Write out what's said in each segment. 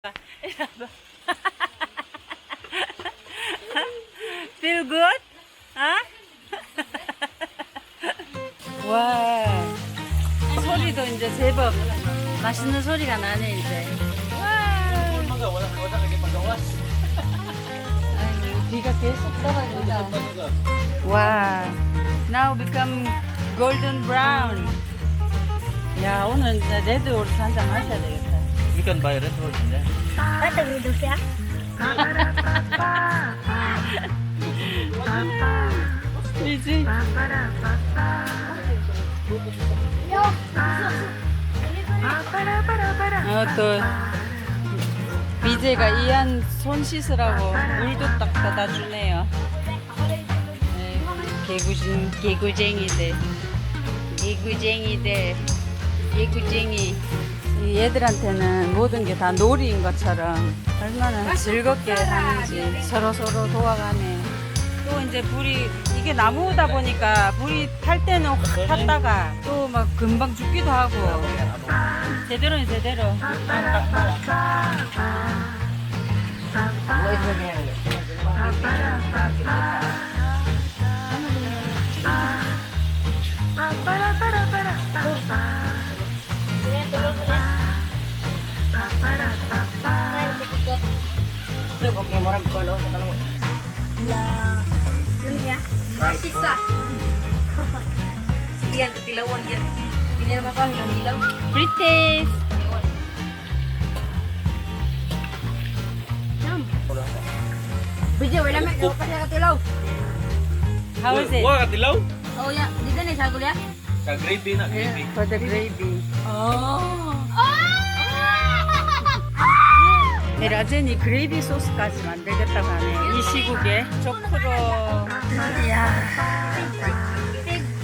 Feel good? 어? 와. 소리도 이제 제법 맛있는 소리가 나네, 이제. 비가 계속 떨어진다. 와. Now become golden brown. 야, 오늘 이제 레드 오르스 한잔 마셔야 되겠다. You can buy red horse in there. Bata dito siya. 이지? Yo. 어, 또, BJ가 이한 손 씻으라고 물도 딱 따다 주네요. 네, 개구쟁, 개구쟁이들. 개구쟁이들. 개구쟁이. 이 얘들한테는 모든 게 다 놀이인 것처럼 얼마나 즐겁게 하는지 서로 서로 도와가네. 또 이제 불이, 이게 나무다 보니까 불이 탈 때는 확 탔다가 또 막 금방 죽기도 하고. 제대로는 제대로. Sulog, okay, marag ko, ano? La... Yun niya? Sisa. Ah. Yan, tilawan yan. Hindi naman pa, hilang hilaw. British! Bidya, wala may kawa pa siya katilaw. How is it? Wala katilaw? Oo, oh, yeah. Dito na, sagol ya? Sa gravy na, gravy. For gravy. Oh! 네, 라젠이 그레이비 소스까지 만들겠다고 하네요. 이 시국에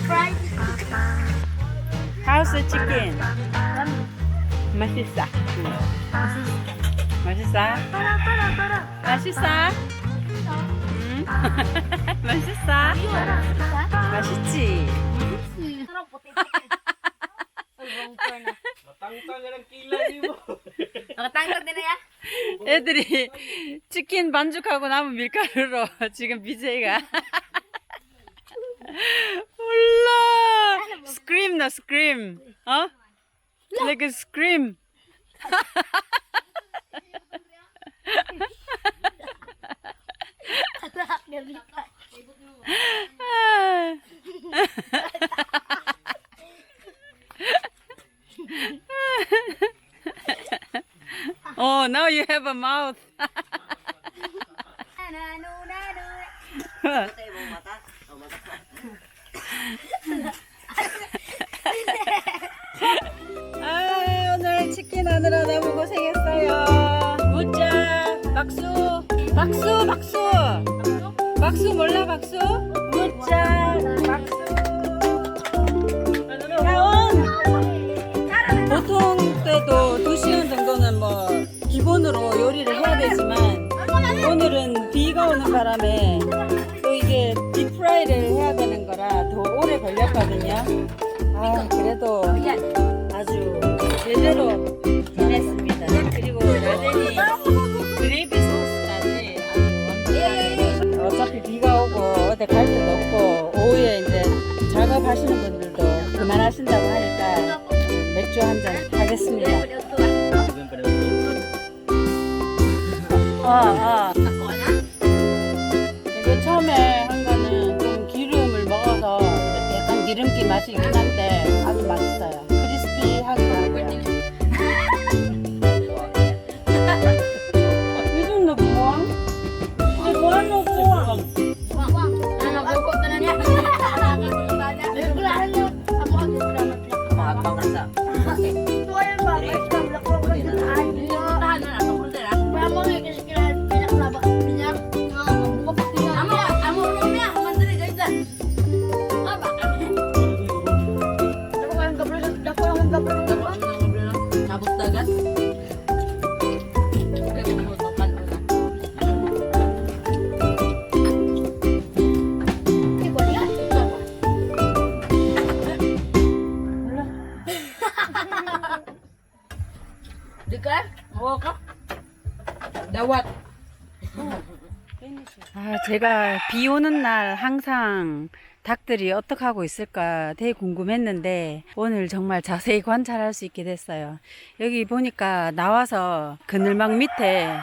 fried. 하우스 치킨. 맛있어. 맛있어? 맛있어? 응? 맛있어? 맛있지? Ang din na ya. 애들이 치킨 반죽하고 남은 밀가루로 지금 BJ가 몰라 스크림 나 스크림 어? like a scream oh now you have a mouth. 아 오늘 치킨 하느라 너무 고생했어요. 굿자 박수. 박수 박수. 박수 몰라 박수? 굿자 박수. 야온! 보통 때도 2시간 정도는 뭐 기본으로 요리를 해야 되지만 오늘은 비가 오는 바람에 또 이게 딥프라이를 해야 되는 거라 더 오래 걸렸거든요. 아 그래도 아주 기름기 맛이 있긴 한데 아주 맛있어요. 크리스피하고 하고요. 요즘 너 뭐? 이제 뭐하려고? 안 먹었어. 제가 비 오는 날 항상 닭들이 어떻게 하고 있을까 되게 궁금했는데 오늘 정말 자세히 관찰할 수 있게 됐어요. 여기 보니까 나와서 그늘막 밑에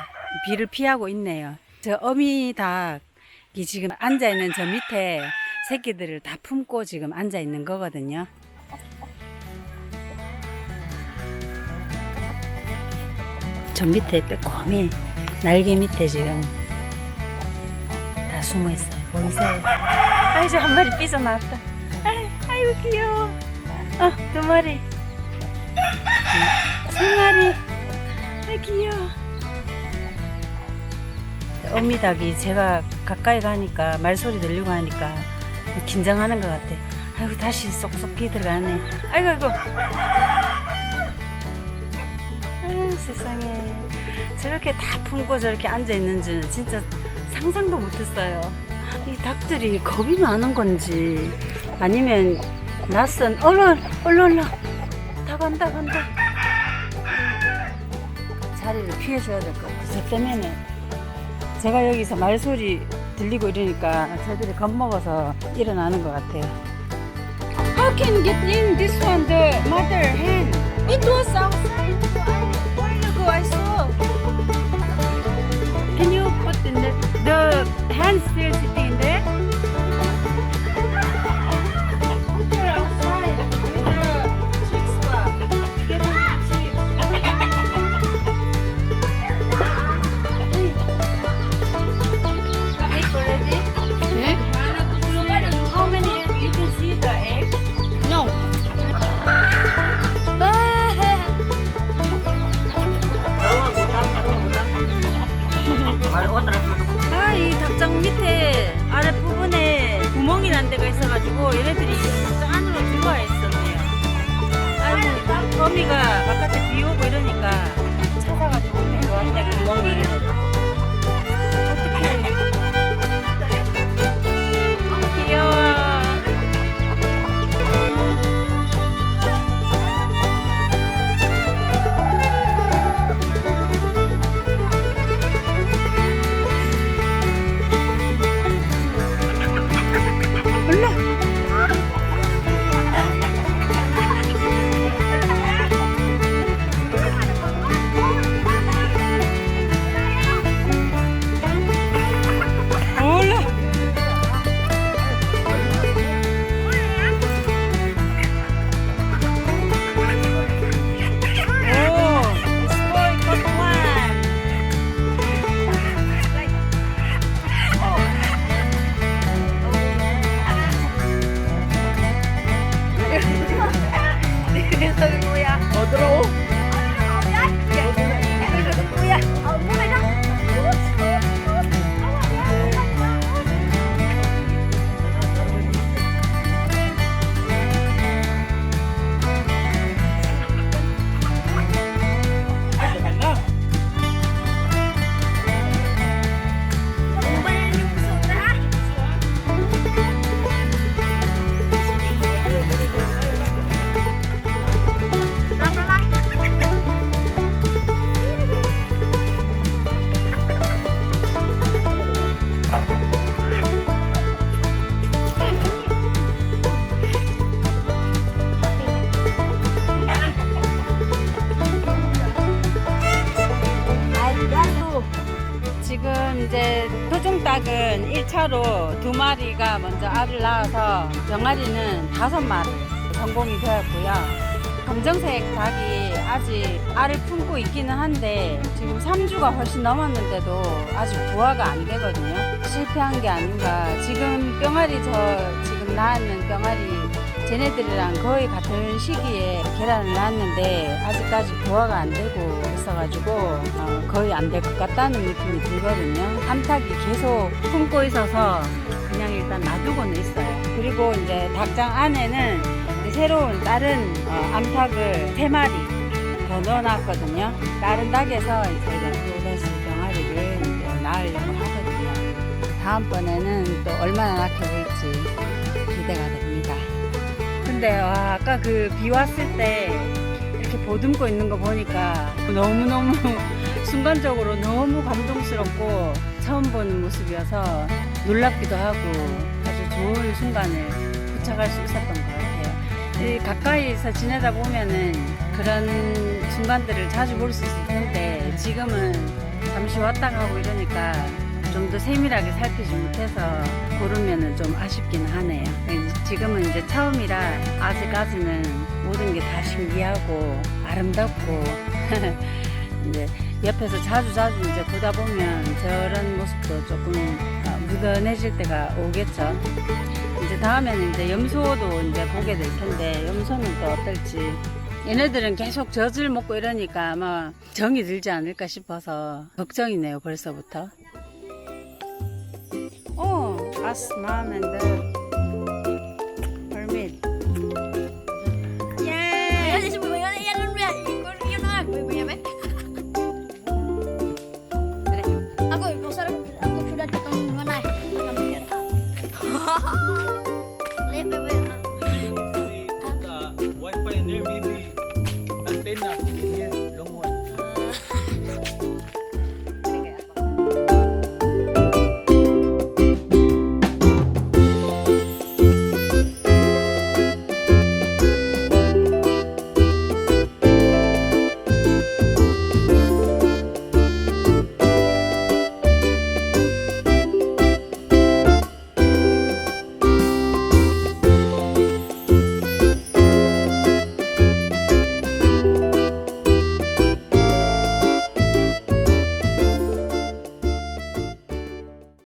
비를 피하고 있네요. 저 어미 닭이 지금 앉아 있는 저 밑에 새끼들을 다 품고 지금 앉아 있는 거거든요. 저 밑에 빼꼼히 날개 밑에 지금 다 숨어 있어요. 보이세요? 아이, 저한 마리 삐져나왔다. 아이, 아이고, 귀여워. 어, 두 마리. 세 마리. 아, 귀여워. 어미닭이 제가 가까이 가니까 말소리 들리고 하니까 긴장하는 것 같아. 아이고, 다시 쏙쏙 끼 들어가네. 아이고, 아이고. 아유, 세상에. 저렇게 다 품고 저렇게 앉아 있는 줄은 진짜 상상도 못했어요. 이 닭들이 겁이 많은 건지 아니면 낯선 얼른 얼른 얼른 다 간다 간다 자리를 피해줘야 될 것 같아요. 저 때문에 제가 여기서 말소리 들리고 이러니까 저들이 겁먹어서 일어나는 것 같아요. How can get in this one, the mother hen? It was outside. the hand stretch 밑에 아랫부분에 구멍이 난 데가 있어가지고 얘네들이 저 안으로 들어와 있었네요. 아이고, 거미가 바깥에 비 오고 이러니까 찾아가지고 들어왔대, 구멍을. 닭은 1차로 두 마리가 먼저 알을 낳아서 병아리는 다섯 마리 성공이 되었고요. 검정색 닭이 아직 알을 품고 있기는 한데 지금 3주가 훨씬 넘었는데도 아직 부화가 안 되거든요. 실패한 게 아닌가. 지금 병아리 저 지금 낳았는 병아리 쟤네들이랑 거의 같은 시기에 계란을 낳았는데 아직까지 부화가 안 되고 있어가지고 어, 거의 안 될 것 같다는 느낌이 들거든요. 암탉이 계속 품고 있어서 그냥 일단 놔두고는 있어요. 그리고 이제 닭장 안에는 새로운 다른 어, 암탉을 세 마리 더 넣어놨거든요. 다른 닭에서 저희가 또 다시 병아리를 이제 낳으려고 하거든요. 다음번에는 또 얼마나 낳게 될지 기대가 됩니다. 근데 와, 아까 그 비 왔을 때 이렇게 보듬고 있는 거 보니까 너무너무 순간적으로 너무 감동스럽고 처음 보는 모습이어서 놀랍기도 하고 아주 좋은 순간을 포착할 수 있었던 것 같아요. 이 가까이서 지내다 보면은 그런 순간들을 자주 볼 수 있을 텐데 지금은 잠시 왔다 가고 이러니까 좀 더 세밀하게 살피지 못해서 고르면은 좀 아쉽긴 하네요. 지금은 이제 처음이라 아직까지는 모든 게 다 신기하고 아름답고 이제 옆에서 자주 자주 이제 보다 보면 저런 모습도 조금 어, 묻어내질 때가 오겠죠. 이제 다음에는 이제 염소도 이제 보게 될 텐데 염소는 또 어떨지 얘네들은 계속 젖을 먹고 이러니까 아마 정이 들지 않을까 싶어서 걱정이네요 벌써부터. Asma mendel.